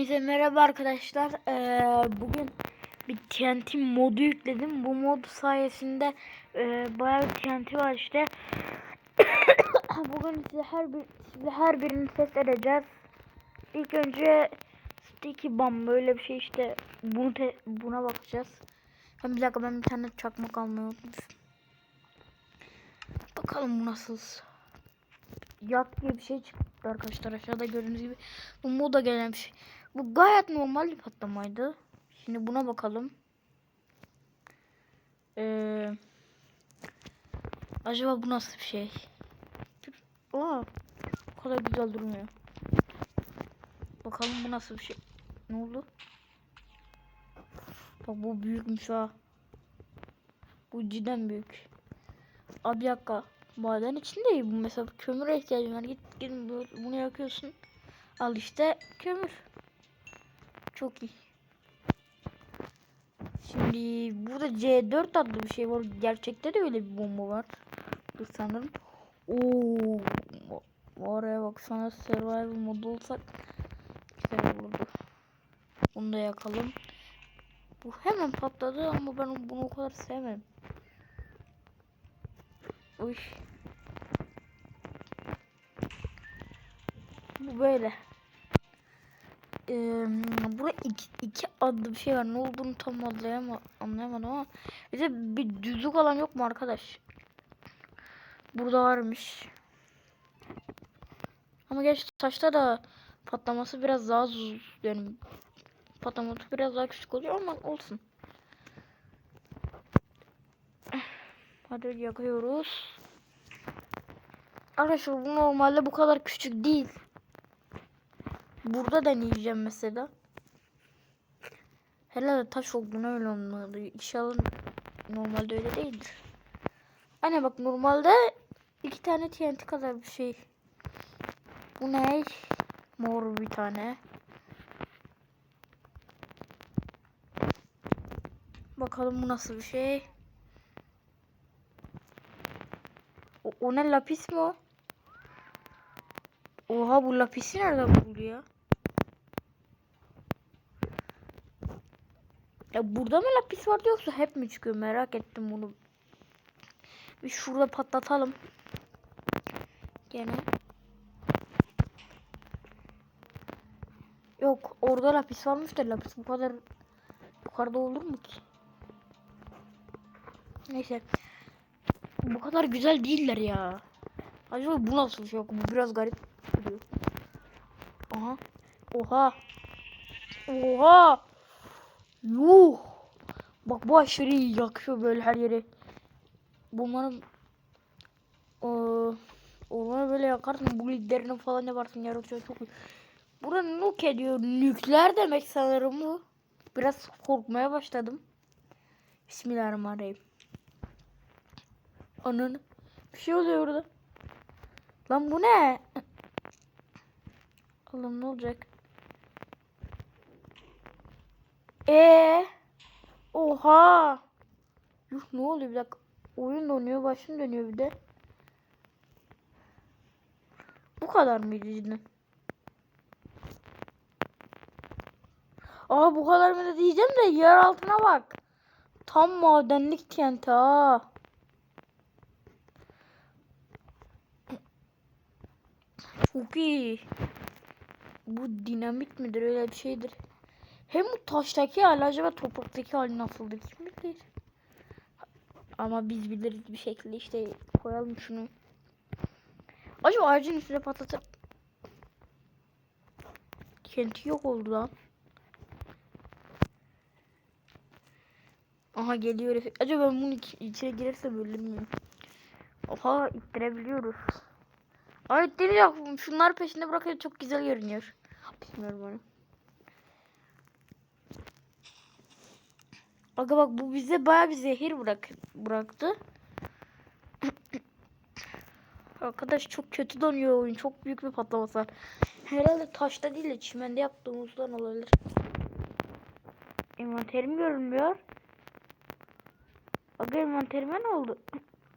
Herkese merhaba arkadaşlar. Ee, bugün bir TNT modu yükledim. Bu mod sayesinde e, bayağı bir TNT var işte. bugün size her bir size her birini test edeceğiz. İlk önce sticky bomb böyle bir şey işte bunu te- buna bakacağız. Ben bir dakika ben bir tane çakmak almayı unutmuşum. Bakalım bu nasıl. Yak diye bir şey çıktı arkadaşlar aşağıda gördüğünüz gibi. Bu moda gelen bir şey. Bu gayet normal bir patlamaydı. Şimdi buna bakalım. Ee, acaba bu nasıl bir şey? Aa, o kadar güzel durmuyor. Bakalım bu nasıl bir şey. Ne oldu? Bak bu büyükmüş ha. Bu cidden büyük. Abi dakika. Maden için değil bu mesela kömüre ihtiyacım var. Git, git bunu yakıyorsun. Al işte kömür. Çok iyi. Şimdi burada C4 adlı bir şey var. Gerçekte de öyle bir bomba var. Dur sanırım. Oo, oraya bak sana survival modu olsak güzel olurdu. Bunu da yakalım. Bu hemen patladı ama ben bunu o kadar sevmem. Uy. Bu böyle. Ee, burada iki, iki adlı bir şey var. Ne olduğunu tam anlayama, anlayamadım ama bize bir düzlük alan yok mu arkadaş? Burada varmış. Ama gerçi taşta da patlaması biraz daha. Yani patlaması biraz daha küçük oluyor ama olsun. Hadi yakıyoruz. Arkadaşlar bu normalde bu kadar küçük değil. Burada deneyeceğim mesela. Herhalde taş olduğunu öyle olmalı. İnşallah normalde öyle değildir. Anne bak normalde iki tane TNT kadar bir şey. Bu ne? Mor bir tane. Bakalım bu nasıl bir şey. O, o ne lapis mi o? Oha bu lapisi nereden buldu ya? Ya burada mı lapis vardı yoksa hep mi çıkıyor merak ettim bunu. Bir şurada patlatalım. Gene. Yok orada lapis varmış da lapis bu kadar yukarıda olur mu ki? Neyse. Bu kadar güzel değiller ya. Acaba bu nasıl şey? Bu biraz garip. Aha. Oha. Oha. Yuh. Bak bu aşırı iyi yakıyor böyle her yeri. Bunların ee, onları böyle yakarsın bu lidlerini falan yaparsın yaratıyor çok iyi. Burada nuk ediyor. Nükleer demek sanırım bu. Biraz korkmaya başladım. Bismillahirrahmanirrahim. Anın. Bir şey oluyor orada. Lan bu ne? Oğlum ne olacak? Ee, oha. Yuh ne oluyor bir dakika. Oyun donuyor, başım dönüyor bir de. Bu kadar mıydı cidden? Aa bu kadar mı diyeceğim de yer altına bak. Tam madenlik kent ha. Çok iyi. Bu dinamit midir öyle bir şeydir. Hem bu taştaki hali acaba topraktaki hali nasıldır kim bilir. Ama biz biliriz bir şekilde işte koyalım şunu. Acaba ağacın üstüne patlatıp kenti yok oldu lan. Aha geliyor. Acaba ben bunun içine girersem ölür müyüm? Oha ittirebiliyoruz. Ay yapım. Şunlar peşinde bırakıyor çok güzel görünüyor. Bilmiyorum onu. Aga bak bu bize baya bir zehir bırak bıraktı. Arkadaş çok kötü donuyor oyun. Çok büyük bir patlaması var. Herhalde taşta değil de çimende yaptığımızdan olabilir. Envanterim görünmüyor. Aga envanterime ne oldu?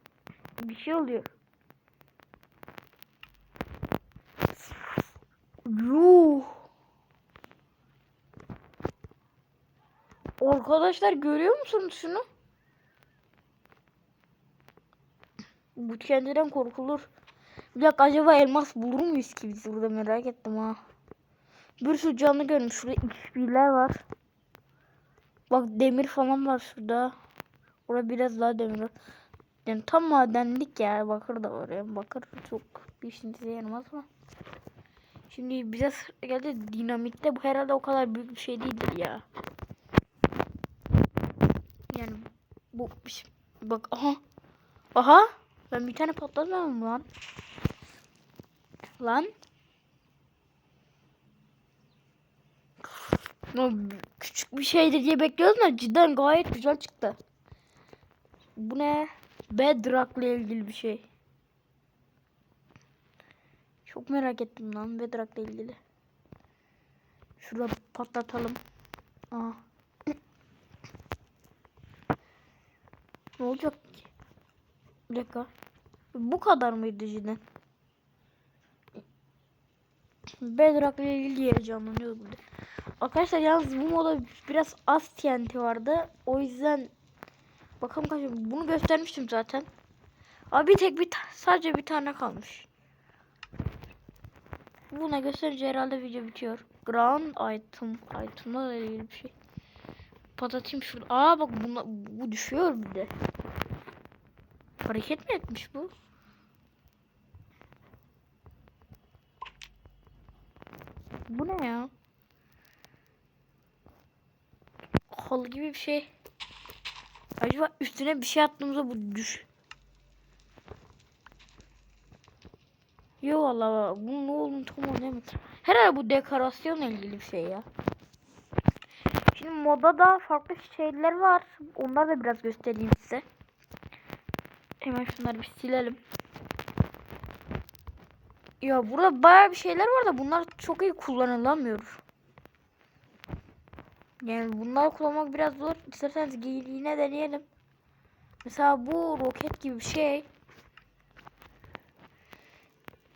bir şey oluyor. Yuh. Arkadaşlar görüyor musunuz şunu? Bu kendinden korkulur. Bir dakika acaba elmas bulur muyuz ki biz burada merak ettim ha. Bir sürü canlı görmüş. Şurada XP'ler var. Bak demir falan var şurada. Orada biraz daha demir var. Yani tam madenlik ya. Bakır da var ya. Bakır çok bir işinize yaramaz ama. Şimdi bize geldi dinamitte bu herhalde o kadar büyük bir şey değildir ya. Yani bu şey- bak aha. Aha. Ben bir tane patlatmadım lan. Lan. No, küçük bir şeydir diye bekliyoruz da cidden gayet güzel çıktı. Bu ne? Bedrock'la ilgili bir şey. Çok merak ettim lan Bedrock'la ilgili. Şurada patlatalım. Aa. ne olacak ki? Bir dakika. Bu kadar mıydı cidden? Bedrock'la ilgili heyecanlanıyoruz burada. Arkadaşlar yalnız bu moda biraz az TNT vardı. O yüzden bakalım kaç bunu göstermiştim zaten. Abi tek bir sadece bir tane kalmış. Buna gösterince herhalde video bitiyor. Ground item item'la ilgili bir şey. Patlatayım şurada. Aa bak buna, bu düşüyor bir de. Hareket mi etmiş bu? Bu ne ya? Halı gibi bir şey. Acaba üstüne bir şey attığımızda bu düş. Yo valla bu ne olduğunu tam anlayamadım. Herhalde bu dekorasyonla ilgili bir şey ya. Şimdi moda da farklı şeyler var. Onları da biraz göstereyim size. Hemen şunları bir silelim. Ya burada bayağı bir şeyler var da bunlar çok iyi kullanılamıyor. Yani bunları kullanmak biraz zor. İsterseniz yine deneyelim. Mesela bu roket gibi bir şey.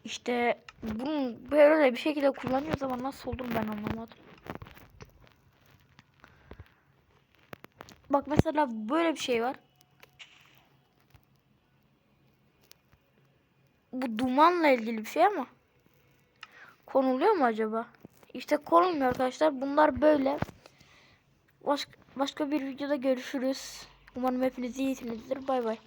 İşte bunu böyle bir şekilde kullanıyoruz ama nasıl olur ben anlamadım. Bak mesela böyle bir şey var. Bu dumanla ilgili bir şey ama konuluyor mu acaba? İşte konulmuyor arkadaşlar. Bunlar böyle. Başka, başka bir videoda görüşürüz. Umarım hepiniz iyisinizdir. Bay bay.